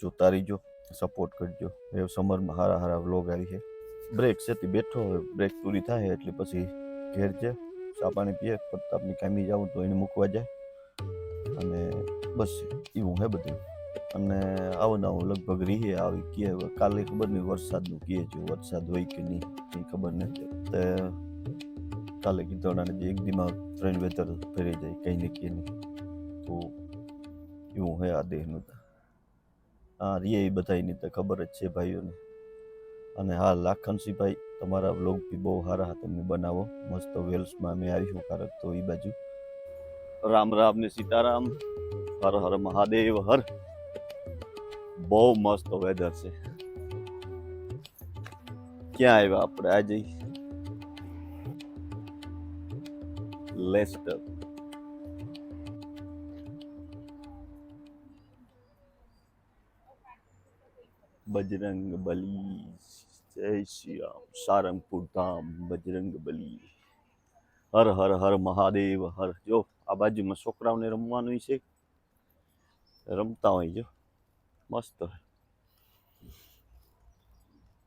જોતા રહીજો સપોર્ટ કરજો. એ સમરમાં હારા હારા વ્લોગ આવી છે. બ્રેક છે તે બેઠો હવે બ્રેક પૂરી થાય એટલે પછી ઘેર છે, ચા પાણી પીએ, પ્રતાપની કામી જાઉં તો એને મૂકવા જાય. અને બસ એવું હે બધું. અને આવું આવો લગભગ રહીએ આવી કે કાલે ખબર નહીં વરસાદનું કહે છે, વરસાદ હોય કે નહીં, એ ખબર નથી. તે કાલે કીધું જે એક દીમાં ત્રણ વેતર ફેરી જાય, કંઈ નહીં કે નહીં તો એવું હે આ દેહનું હા રીએ બધાની તો ખબર જ છે ભાઈઓને. અને હા લાખનસિંહભાઈ તમારા વ્લોગ બી બહુ સારા તમે બનાવો. મસ્ત વેલ્સમાં અમે આવીશું કારક તો એ બાજુ. રામ રામ ને સીતારામ. હર હર મહાદેવ, હર. બહુ મસ્ત વેધર છે. ક્યાં આવ્યા આપણે આજે? લેસ્ટર બજરંગ બલી જય શ્રી રામ સારંગપુર ધામ બજરંગ બલી હર હર હર મહાદેવ હર જો આ બાજુમાં છોકરાઓને રમવાનું છે, રમતા હોય જો, મસ્ત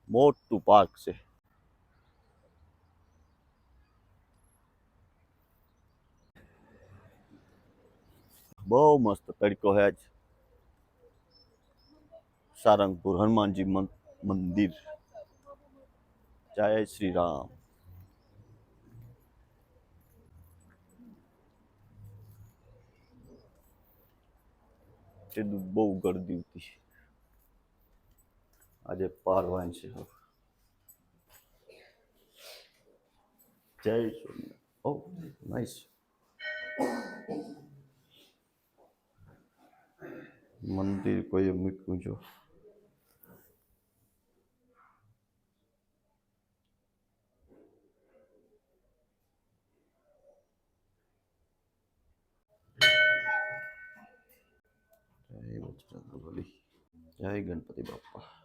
મોટું પાર્ક છે. બહુ મસ્ત તડકો હે આજ. સારંગપુર હનુમાનજી મંદિર. જય શ્રી રામ. બહુ ગરદી હતી આજે પારવાન છે જય ઓ નાઈસ મંદિર કોઈ મૂક્યું જો જય બજરંગબલી જય ગણપતિ બાપા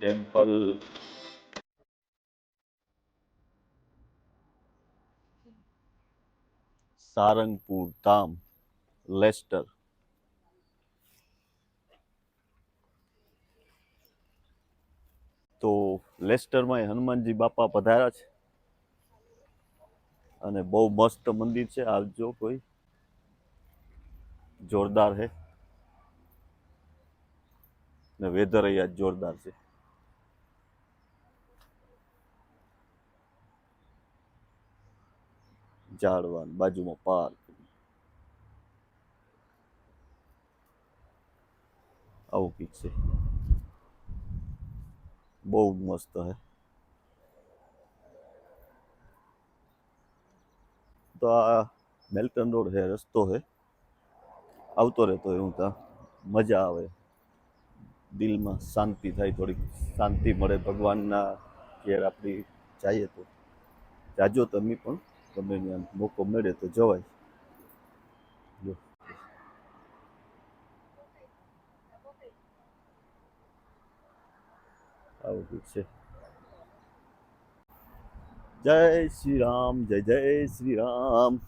ટેમ્પલ સારંગપુર, ધામ, લેસ્ટર. તો લેસ્ટરમાં હનુમાનજી બાપા પધાર્યા છે. અને બહુ મસ્ત મંદિર છે. આવજો કોઈ. જોરદાર હે ને વેધર અહીંયા જોરદાર છે. ઝાડવાન બાજુમાં પાર્ક. આવું કંઈક છે. બહુ મસ્ત હે તો આ મેલ્ટન રોડ હે રસ્તો હે આવતો રહેતો હોય, હું ત્યાં મજા આવે. દિલમાં શાંતિ થાય, થોડીક શાંતિ મળે, ભગવાનના ઘેર આપણી જઈએ તો. જાજો તમે પણ તમને મોકો મળે તો જવાય. આવું કંઈક છે. જય શ્રી રામ, જય જય શ્રી રામ.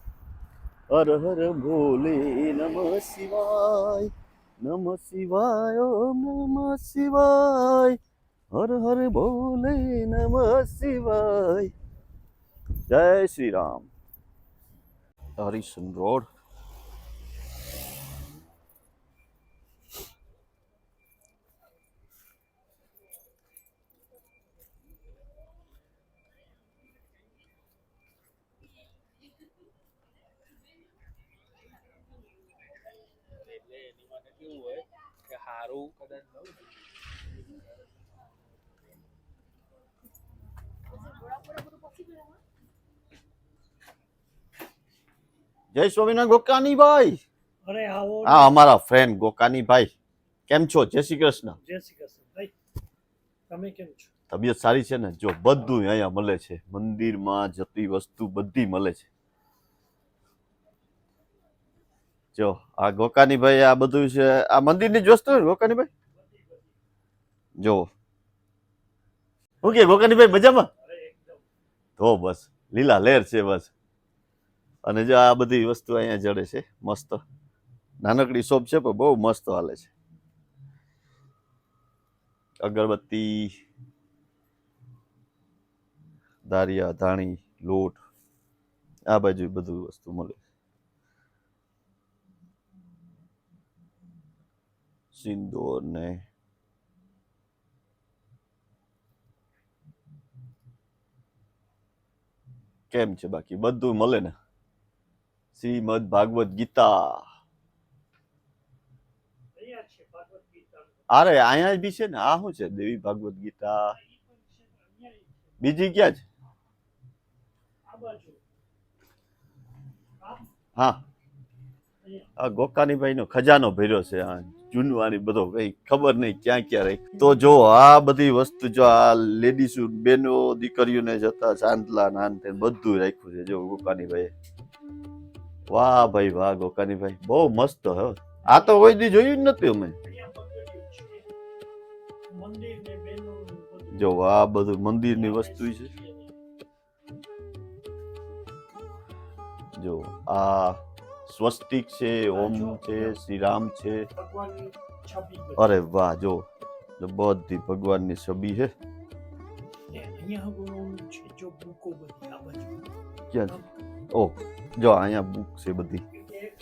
હર હર ભોલે નમ શિવાય. નમ શિવાય, ઓમ નમ શિવાય. હર હર ભોલે નમ શિવાય. જય શ્રી રામ. હરિશન રોડ. ને જય સ્વામિનારાયણ ગોકાનીભાઈ. અરે આવો આ અમારા ફ્રેન્ડ ગોકાનીભાઈ. કેમ છો? જય શ્રી કૃષ્ણ. જય શ્રી કૃષ્ણ. ભાઈ તમે કેમ છો? તબિયત સારી છે ને? જો બધું અહીંયા મળે છે. મંદિરમાં જતી વસ્તુ બધી મળે છે. જો આ ગોકાનીભાઈ આ બધું છે આ મંદિરની જ વસ્તુ ગોકાની ગોકાનીભાઈ? જો. ઓકે કે ગોકાનીભાઈ મજામાં? અરે તો બસ લીલા લહેર છે બસ. અને જો આ બધી વસ્તુ અહીંયા જડે છે મસ્ત. નાનકડી શોપ છે પણ બહુ મસ્ત હાલે છે. અગરબત્તી દારિયા ધાણી લોટ આ બાજુ બધું વસ્તુ મળે. સિંદૂર ને કેમ છે બાકી? બધું મળે ને? શ્રીમદ ભાગવત ગીતા. અરે અહીંયા બી છે ને? આ શું છે? દેવી ભાગવત ગીતા. બીજી ક્યાં છે? હા. આ ગોકાનીભાઈ નો ખજાનો ભર્યો છે આ જૂનવાની બધો કઈ ખબર નહીં ક્યાં ક્યાં રહી. તો જો આ બધી વસ્તુ જો આ લેડીઝ બેનો દીકરીઓને જતા ચાંદલા નાન તે બધું રાખ્યું છે. જો ગોકાનીભાઈ વાહ ભાઈ, વાહ ગોકાનીભાઈ. બહુ મસ્ત હો. આ તો કોઈ દી જોયું જ નથી અમે. જો આ બધું મંદિરની વસ્તુ છે. જો આ સ્વસ્તિક છે ઓમ છે શ્રી રામ છે ભગવાનની છબી બધી. અરે વાહ જો જો બધી ભગવાનની છબી છે ને અહીંયા ગુણોનું છે જો બુકો બધી આ બાજુ ક્યાં છે ઓ જો અહીંયા બુક છે બધી એક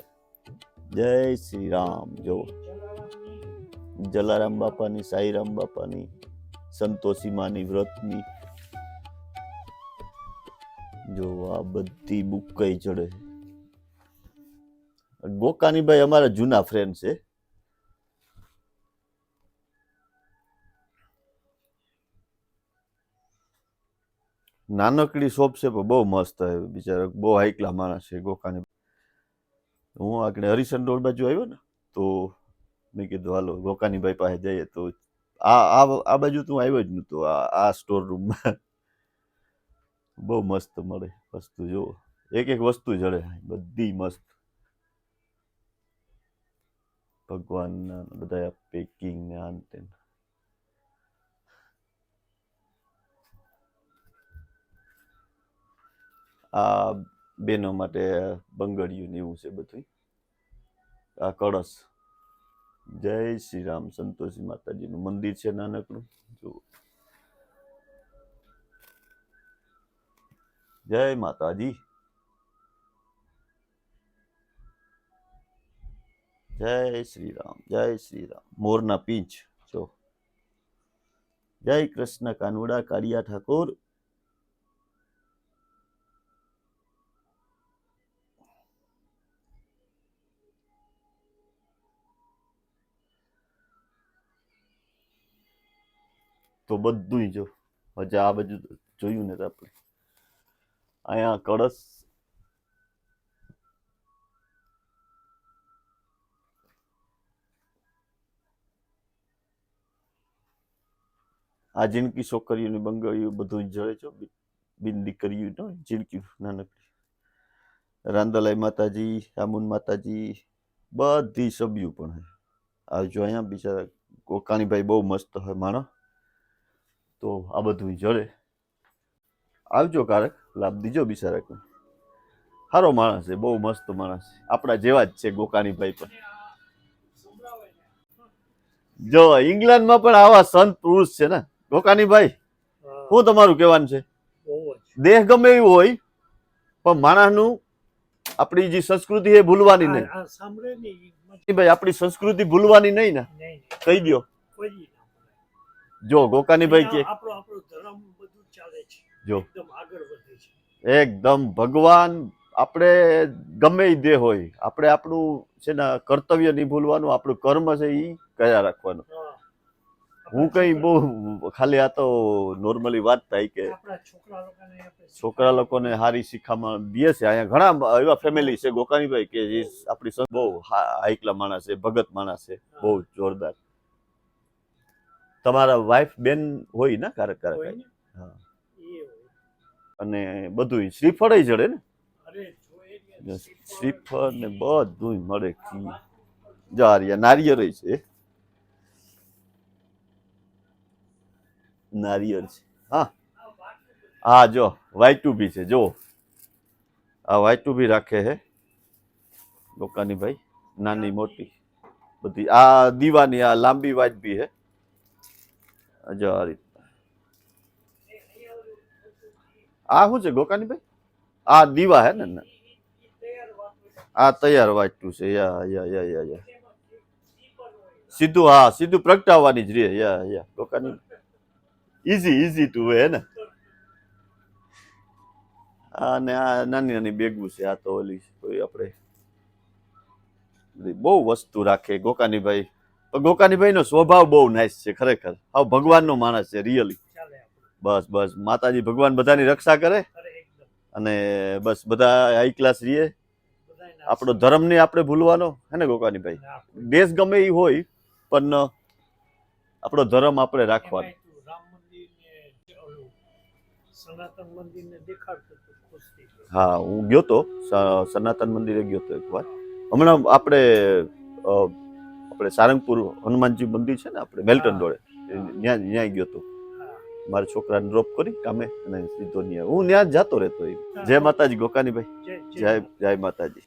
જય શ્રી રામ જો જલારામની જલારામ બાપાની સાઈરામ બાપાની સંતોષી માની વ્રતની જો આ બધી બુક કઈ ચડે છે ગોકાનીભાઈ અમારા જૂના ફ્રેન્ડ છે. નાનકડી શોપ છે, પણ બહુ મસ્ત છે, બિચારા બહુ હાઈકલા માણસ છે, ગોકાની હું આગળ હરિશન રોડ બાજુ આવ્યો ને, તો મેં કીધું, હાલો ગોકાનીભાઈ પાસે જઈએ. તો આ આ આ બાજુ તું આવ્યો જ નહોતો આ આ સ્ટોર રૂમમાં બહુ મસ્ત મળે વસ્તુ, જુઓ. એક એક વસ્તુ જડે, બધી મસ્ત. ભગવાનના બધા પેકિંગ ને આન તેન આ બેનો માટે બંગડિયું ને એવું છે બધું આ કળશ જય શ્રી રામ સંતોષી માતાજીનું મંદિર છે નાનકડું જો જય માતાજી જય શ્રી રામ જય શ્રી રામ મોરના પીંછ જો. જય કૃષ્ણ કાનુડા, કાળિયા ઠાકોર. તો બધું જો, હજી આ બાજુ જોયું ને આપણે. અહીંયા કળશ આ જિંદગી છોકરીઓની બંગાળીઓ બધું જળે છો બિન દીકરીઓ ન જિંદગી નાનકડી. રાંદલાઈ માતાજી, આમુન માતાજી, બધી સભ્યું પણ આવજો અહીંયા બિચારા કોકાણીભાઈ બહુ મસ્ત હોય માણસ તો આ બધું જળે આવજો કારક, લાભ દીજો બિચારા કોઈ સારો માણસ છે, બહુ મસ્ત માણસ છે. આપણા જેવા જ છે ગોકાણીભાઈ પણ. જો, ઇંગ્લેન્ડમાં પણ આવા સંત પુરુષ છે ને. ગોકાણીભાઈ ભાઈ શું તમારું કહેવાનું છે? દેહ ગમે એવું હોય પણ માણસનું આપણી જે સંસ્કૃતિ એ ભૂલવાની નહીં. ભાઈ આપણી સંસ્કૃતિ ભૂલવાની નહીં ને? કહી દો જો ગોકાનીભાઈ કે જો. એકદમ ભગવાન આપણે ગમે એ દેહ હોય આપણે આપણું છે ને કર્તવ્ય નહીં ભૂલવાનું આપણું કર્મ છે એ કર્યા રાખવાનું. હા. કઈ બહુ ખાલી આ તો નોર્મલી વાત થાય કે છોકરા લોકોને સારી શિખામણ દે છે. અહીંયા ઘણા એવા ફેમિલી છે ગોકાણીભાઈ કે જે આપણી બહુ હાઈકલા માણસ છે ભગત માણસ છે બહુ જોરદાર. તમારા વાઈફ બેન હોય ને કારક કારક હા. અને બધું શ્રીફળ જડે ને? શ્રીફળ ને બધું મળે. જારિયા નારિયેળ છે. નારિયેળ છે. હા. હા, જો વાઈટુ બી છે જો આ વાઈટુ બી રાખે છે લોકાની ભાઈ, નાની મોટી. બધી, આ દીવાની, આ લાંબી વાઈટ બી આ જો આ રીત. આ શું છે, ગોકાની ભાઈ? આ દીવા હે ને આ તૈયાર વાંચતું છે, યા યા યા યા યા. સીધું, હા, સીધું પ્રગટાવવાની જ રે યા યા. લોકોની ઈઝી ઈઝી ટુ હે ને અને આ નાની નાની બેગું છે આ તો ઓલી કોઈ આપણે બહુ વસ્તુ રાખે ગોકાનીભાઈ. પણ ગોકાનીભાઈનો સ્વભાવ બહુ નાઇસ છે ખરેખર. હા ભગવાનનો માણસ છે રિયલી બસ બસ. માતાજી ભગવાન બધાની રક્ષા કરે અને બસ બધા હાઈ ક્લાસ રહીએ. આપણો ધર્મ ને આપણે ભૂલવાનો હે ને ગોકાની ભાઈ ના આપણે. દેશ ગમે એ હોય પણ આપણો ધર્મ આપણે રાખવાનો એમાંય તું રામ મંદિર ને ઓલું સનાતન મંદિરને દેખાડતો હા હું ગયો તો સનાતન મંદિરે ગયો તો એકવાર. હમણાં આપણે આપણે સારંગપુર હનુમાનજી મંદિર છે ને આપણે મેલ્ટન રોડે ત્યાં ત્યાં ગયો તો. મારા છોકરાને ડ્રોપ કરી કામે અને સીધો ત્યાં હું ત્યાં જતો રહેતો જય માતાજી ગોકાની ભાઈ જય જય જય માતાજી.